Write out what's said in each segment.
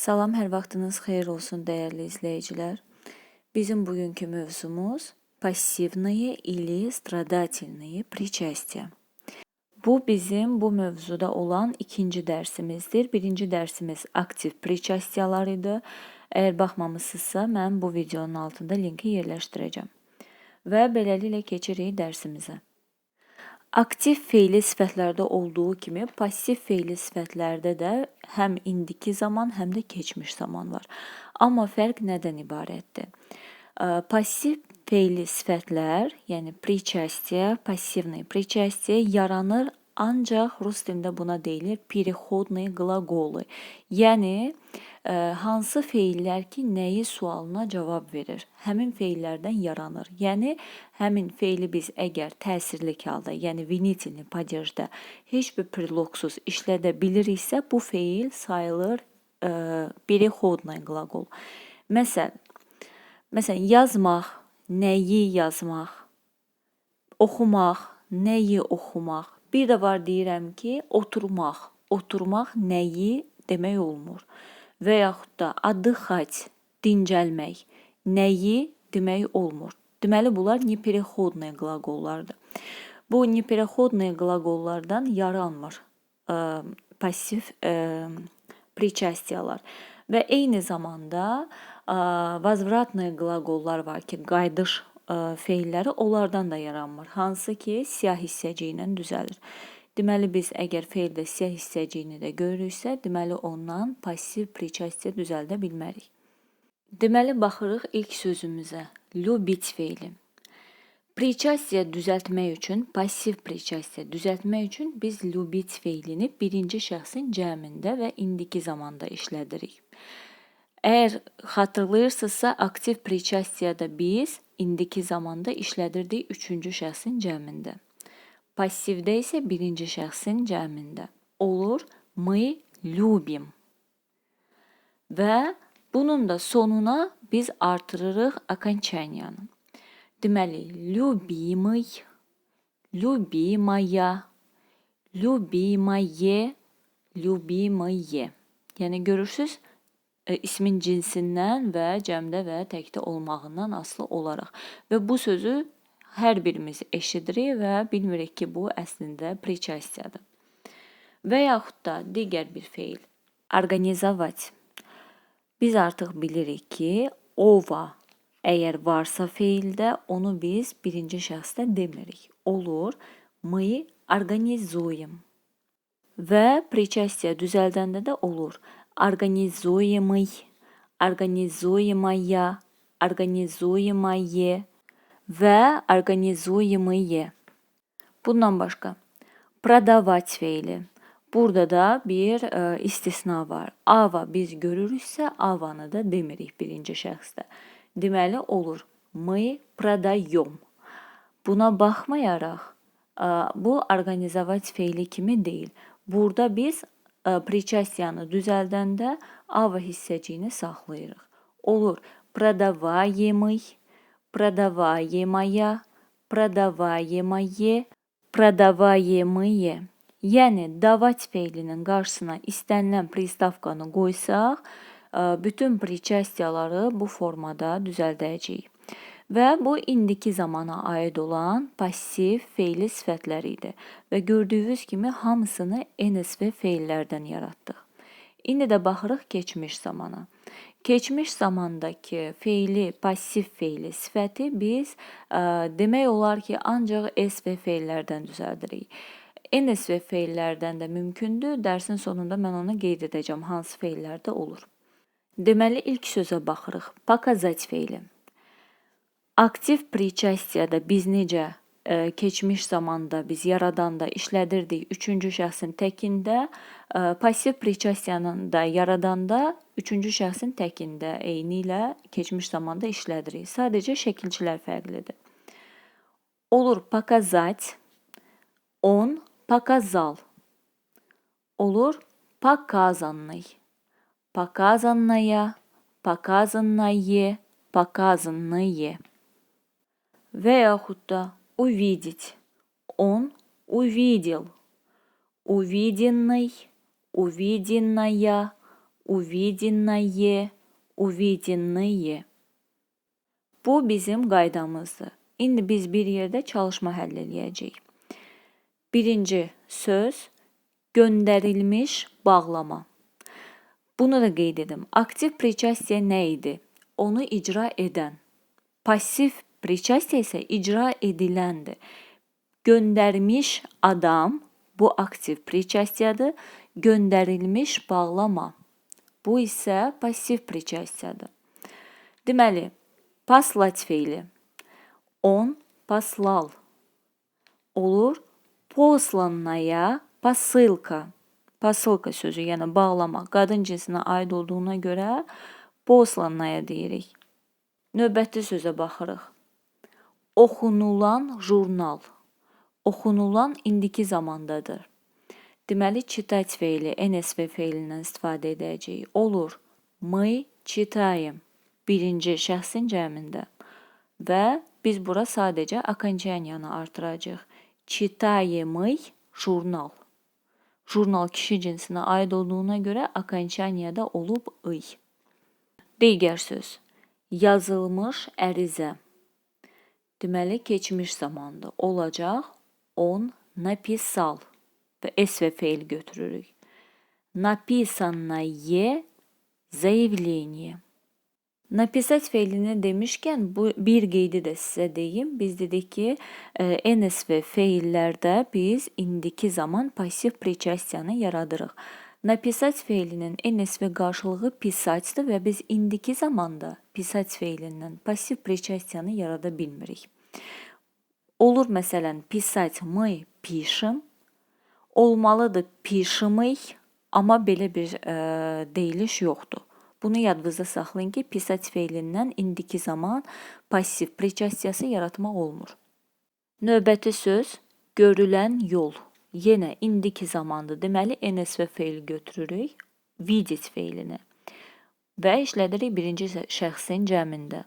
Salam, hər vaxtınız xeyir olsun dəyərli izləyicilər. Bizim bugünkü mövzumuz пассивные или страдательные причастия. Bu bizim bu mövzuda olan ikinci dərsimizdir. Birinci dərsimiz aktiv prичастиялар idi. Əgər baxmamısınızsa, mən bu videonun altında linki yerləşdirəcəm. Və beləliklə keçirik dərsimizə. Aktiv fe'li sifətlərdə olduğu kimi passiv fe'li sifətlərdə də həm indiki zaman, həm də keçmiş zaman var. Amma fərq nədən ibarətdir? Ə, Passiv fe'li sifətlər, yəni причастие, пассивное причастие yaranır ancaq rus dilində buna deyilir переходные qlaqolı. Yəni ə, hansı feillər ki, nəyi sualına cavab verir, həmin feillərdən yaranır. Yəni həmin feili biz əgər təsirlik halda, yəni винительный падежdə heç bir предлогсuz işlədə biliriksə, bu feil sayılır ə, переходный qlaqol. Məsəl, məsələn, yazmaq, nəyi yazmaq, oxumaq, nəyi oxumaq. Bir də var deyirəm ki, oturmaq. Oturmaq nəyi demək olmur. Və yaxud da отдыхать, dincəlmək nəyi demək olmur. Deməli bunlar непереходные qlaqollardır. Bu непереходные qlaqollardan yaranmır ə, passiv ə, причастиялар. Və eyni zamanda ə, возвратные qlaqollar var ki, qayıdış ə, feilləri onlardan da yaranmır. Hansı ki, siyah hissəci ilə düzəlir. Deməli biz əgər feildə siyah hissəciyini də görürüksə, deməli ondan passiv причастие düzəldə bilmərik. Deməli baxırıq ilk sözümüzə. Любить feili. Причастие düzəltmək üçün, passiv причастие düzəltmək üçün biz любить feilini birinci şəxsin cəmində və indiki zamanda işlədirik. Əgər xatırlayırsınızsa, aktiv причастиеdə biz indiki zamanda işlədirdik üçüncü şəxsin cəmində. Passivdə isə birinci şəxsin cəmində. Olur мы любим. Və bunun da sonuna biz artırırıq окончаниyanı. Deməli, любимый, любимая, любимое, любимые. Yəni görürsüz, e, ismin cinsindən və cəmdə və təkdə olmağından asılı olaraq. Və bu sözü hər birimiz eşidirik və bilmirik ki, bu əslində причастиyadır. Və yaxud da digər bir feil. Organizovat. Biz artıq bilirik ki, ova Əgər varsa feildə onu biz birinci şəxsdə demirik. Olur, мы организуем. Və причастие düzəldəndə də olur. Организуемый, организуемая, организуемое və организуемые. Bundan başqa продавать feili. Burada da bir ə, istisna var. Ava biz görürüksə, avanı da demirik birinci şəxsdə. Deməli olur. Мы продаем. Buna baxmayaraq bu organizovat feili kimi deyil. Burada biz причастиянı düzəldəndə ava hissəciyini saxlayırıq. Olur. Продаваемый, продаваемая, продаваемое, продаваемые. Yəni davat feilinin qarşısına istənilən pristavkanı qoysaq, bütün причастиялары bu formada düzəldəcəyik. Və bu indiki zamana aid olan passiv fe'li sifətlər idi və gördüyünüz kimi hamısını NSV feillərdən yaratdıq. İndi də baxırıq keçmiş zamana. Keçmiş zamandakı feili, passiv feili sifəti biz ə, demək olar ki, ancaq SV feillərdən düzəldirik. NSV feillərdən də mümkündür. Dərsin sonunda mən onu qeyd edəcəm hansı feillərdə olur. Deməli ilk sözə baxırıq. Показать feili. Aktiv причастиеdə biz necə ə, e, keçmiş zamanda biz yaradanda işlədirdik üçüncü şəxsin təkində, ə, e, passiv причастиянın da yaradanda üçüncü şəxsin təkində eyni ilə keçmiş zamanda işlədirik. Sadəcə şəkilçilər fərqlidir. Olur показать, он показал. Olur показанный показанная, показанное, показанные. Və yaxud da увидеть. Он увидел. Увиденный, увиденная, увиденное, увиденные. Bu bizim qaydamızdır. İndi biz bir yerdə çalışma həll eləyəcəyik. Birinci söz göndərilmiş bağlama. Bunu da qeyd edim. Aktiv prичастие nə idi? Onu icra edən. Pasiv prичастие isə icra ediləndir. Göndərmiş adam bu aktiv prичастиеdir. Göndərilmiş bağlama. Bu isə pasiv prичастиеdir. Deməli, послать feili. Он послал. Olur посланная посылка. Посылka sözü, yəni bağlama, qadın cinsinə aid olduğuna görə посланная deyirik. Növbəti sözə baxırıq. Oxunulan jurnal. Oxunulan indiki zamandadır. Deməli, читать feili NSV feilindən istifadə edəcəyik. Olur. Мы читаем. Birinci şəxsin cəmində. Və biz bura sadəcə окончаниyanı artıracağıq. Читаемый jurnal. Jurnal kişi cinsinə aid olduğuna görə окончанiyada olub ıy. Digər söz. Yazılmış ərizə. Deməli, keçmiş zamanda olacaq. On написал və S və feil götürürük. Написанное заявление. Написать feilini demişkən bu bir qeydi də sizə deyim. Biz dedik ki, e, NS və feillərdə biz indiki zaman pasiv причастиянı yaradırıq. Написать feilinin NS və qarşılığı pisatdır və biz indiki zamanda pisать feilindən pasiv причастиянı yarada bilmirik. Olur məsələn, pisать мы пишем. Olmalıdır пишемый, amma belə bir e, deyiliş yoxdur. Bunu yadınızda saxlayın ki, pisать feilindən indiki zaman pasiv причастиясы yaratmaq olmur. Növbəti söz görülən yol. Yenə indiki zamandır. Deməli NS və feil götürürük. Видеть feilini. Və işlədirik birinci şəxsin cəmində.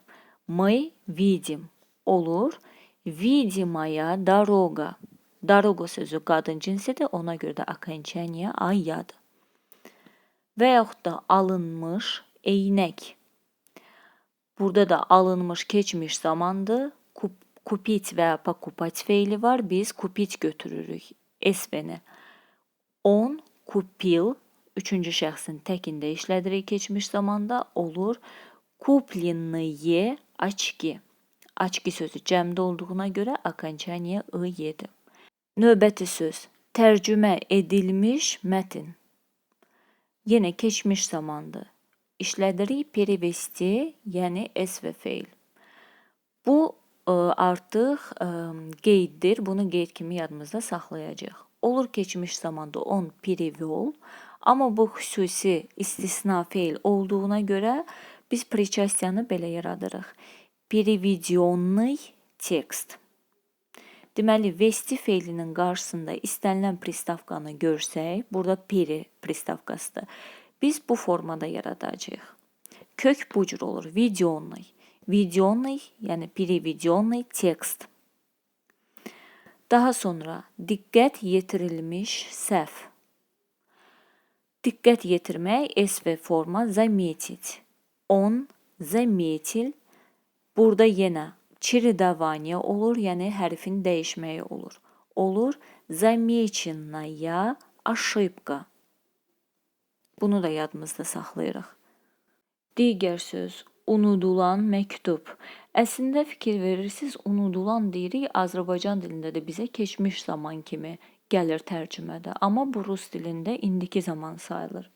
Мы видим olur. Видимая дорога. Дорога sözü qadın cinsidir. Ona görə də окончание ayyadır. Və yaxud da alınmış eynək. Burada da alınmış keçmiş zamandır. Kup, kupit və покупать feili var. Biz kupit götürürük. Es beni. On kupil üçüncü şəxsin təkində işlədirik keçmiş zamanda olur. Kuplinniye açki. Açki sözü cəmdə olduğuna görə akançaniya ı-yedi. Növbəti söz. Tərcümə edilmiş mətin. Yenə keçmiş zamandı. İşlədirik perivesti, yəni es və feil. Bu artıq qeyddir. Bunu qeyd kimi yadımızda saxlayacağıq. Olur keçmiş zamanda on privol, amma bu xüsusi istisna feil olduğuna görə biz pričastiyanı belə yaradırıq. Prividyonny tekst. Deməli, vesti feilinin qarşısında istənilən pristavkanı görsək, burada peri pristavkasıdır. Biz bu formada yaradacağıq. Kök bu cür olur, videonly. Videonный, yəni переведенный tekst. Daha sonra diqqət yetirilmiş səhv. Diqqət yetirmək SV forma заметить. Он заметил. Burada yenə чередование olur, yəni hərfin dəyişməyi olur. Olur замеченная ошибка. Bunu da yadımızda saxlayırıq. Digər söz unudulan məktub. Əslində fikir verirsiniz, unudulan deyirik, Azərbaycan dilində də bizə keçmiş zaman kimi gəlir tərcümədə, amma bu rus dilində indiki zaman sayılır.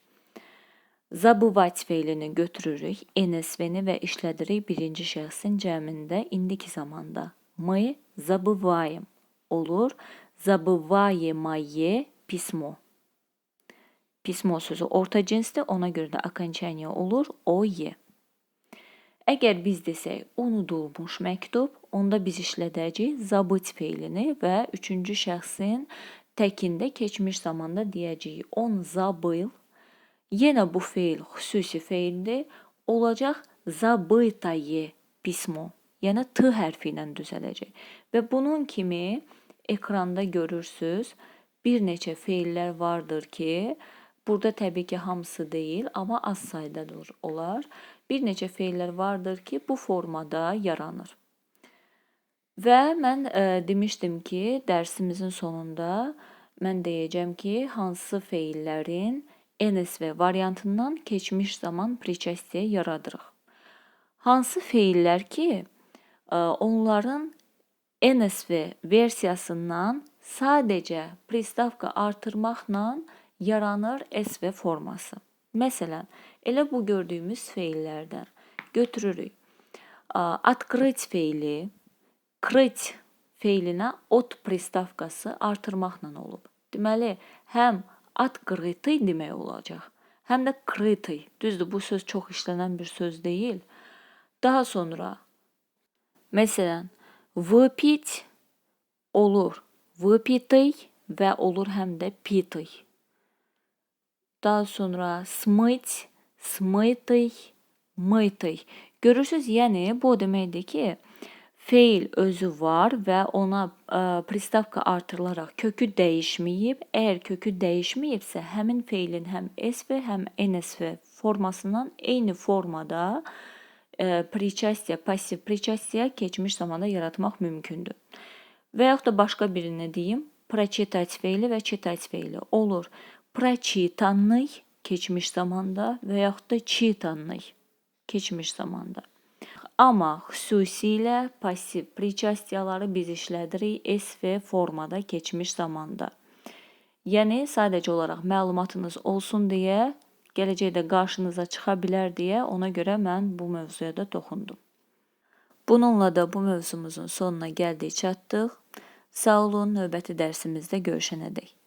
Забывать feilini götürürük, NSV-ni və işlədirik birinci şəxsin cəmində indiki zamanda. Мы забываем olur. Забываемое письмо. Pismo sözü orta cinsdir, ona görə də окончание olur oye. Əgər biz desək unudulmuş məktub, onda biz işlədəcəyik забыть feilini və üçüncü şəxsin təkində keçmiş zamanda deyəcəyik on забыл Yenə bu feil xüsusi feildir. Olacaq забытое письмо. Yəni t hərfi ilə düzələcək. Və bunun kimi ekranda görürsüz, bir neçə feillər vardır ki, Burada təbii ki, hamısı deyil, amma az sayda dur- olar. bir neçə feillər vardır ki, bu formada yaranır. Və mən ə, demişdim ki, dərsimizin sonunda mən deyəcəm ki, hansı feillərin NSV variantından keçmiş zaman preçestiya yaradırıq. Hansı feillər ki, ə, onların NSV versiyasından sadəcə pristavka artırmaqla yaranır SV forması. Məsələn, elə bu gördüyümüz feillərdən götürürük. A, Открыть feili, крыть feilinə от pristavkası artırmaqla olub. Deməli, həm открытый demək olacaq, həm də крытый. Düzdür, bu söz çox işlənən bir söz deyil. Daha sonra Məsələn, выпить olur выпитый və olur həm də питый. Daha sonra смыть, смытый, мытый. Görürsüz, yəni bu o deməkdir ki, feil özü var və ona ə, pristavka artırılaraq kökü dəyişməyib. Əgər kökü dəyişməyibsə, həmin feilin həm SV, həm NSV formasından eyni formada ə, причастие, passiv причастие keçmiş zamanda yaratmaq mümkündür. Və yaxud da başqa birini deyim, прочитать feili və читать feili olur. praçitanlıy keçmiş zamanda və yaxud da çitanlıy keçmiş zamanda. Amma xüsusilə passiv priçastiyaları biz işlədirik SV formada keçmiş zamanda. Yəni sadəcə olaraq məlumatınız olsun deyə, gələcəkdə qarşınıza çıxa bilər deyə ona görə mən bu mövzuya da toxundum. Bununla da bu mövzumuzun sonuna gəldik, çatdıq. Sağ olun, növbəti dərsimizdə görüşənədək.